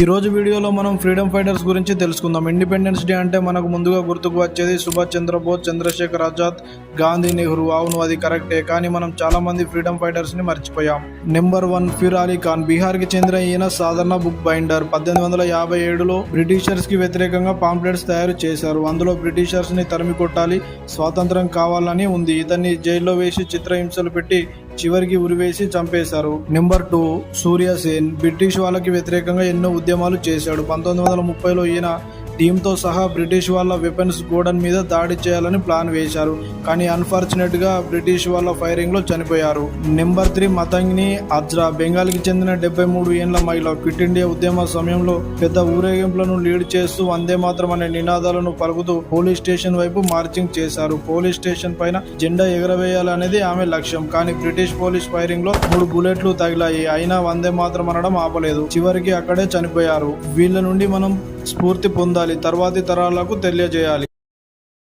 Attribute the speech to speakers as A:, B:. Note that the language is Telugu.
A: ఈ రోజు వీడియోలో మనం ఫ్రీడమ్ ఫైటర్స్ గురించి తెలుసుకుందాం. ఇండిపెండెన్స్ డే అంటే మనకు ముందుగా గుర్తుకు వచ్చేది సుభాష్ చంద్రబోస్ చంద్రశేఖర్ ఆజాద్ గాంధీ నెహ్రూ. అవును అది కరెక్టే. కానీ మనం చాలా మంది ఫ్రీడమ్ ఫైటర్స్ని మర్చిపోయాం. నెంబర్ వన్ ఫిర్ అలీ ఖాన్ బీహార్కి చెందిన ఈయన సాధారణ బుక్ బైండర్. పద్దెనిమిది వందల యాభై ఏడులో బ్రిటిషర్స్కి వ్యతిరేకంగా పాంప్లెట్స్ తయారు చేశారు. అందులో బ్రిటిషర్స్ని తరిమి కొట్టాలి స్వాతంత్రం కావాలని ఉంది. ఇతన్ని జైల్లో వేసి చిత్రహింసలు పెట్టి చివరికి ఉరివేసి చంపేశారు. Number two Surya Sen British వాళ్ళకి వ్యతిరేకంగా ఎన్నో ఉద్యమాలు చేశాడు. పంతొమ్మిది వందల ముప్పైలో ఈయన టీంతో సహా బ్రిటిష్ వాళ్ళ వెపన్స్ గోడన్ మీద దాడి చేయాలని ప్లాన్ వేశారు. కానీ అన్ఫార్చునేట్గా బ్రిటిష్ వాళ్ళ ఫైరింగ్లో చనిపోయారు. నెంబర్ త్రీ మతంగ్ని అజ్రా బెంగాల్కి చెందిన డెబ్బై మూడు ఏండ్ల మహిళ క్విట్ ఇండియా ఉద్యమ సమయంలో పెద్ద ఊరేగింపులను లీడ్ చేస్తూ వందే మాత్రం అనే నినాదాలను పలుకుతూ పోలీస్ స్టేషన్ వైపు మార్చింగ్ చేశారు. పోలీస్ స్టేషన్ పైన జెండా ఎగరవేయాలనేది ఆమె లక్ష్యం. కానీ బ్రిటిష్ పోలీస్ ఫైరింగ్లో మూడు బుల్లెట్లు తగిలాయి. అయినా వందే మాత్రం అనడం ఆపలేదు. చివరికి అక్కడే చనిపోయారు. వీళ్ళ నుండి మనం స్ఫూర్తి పొందాలి తర్వాతి తరాలకు తెలియజేయాలి.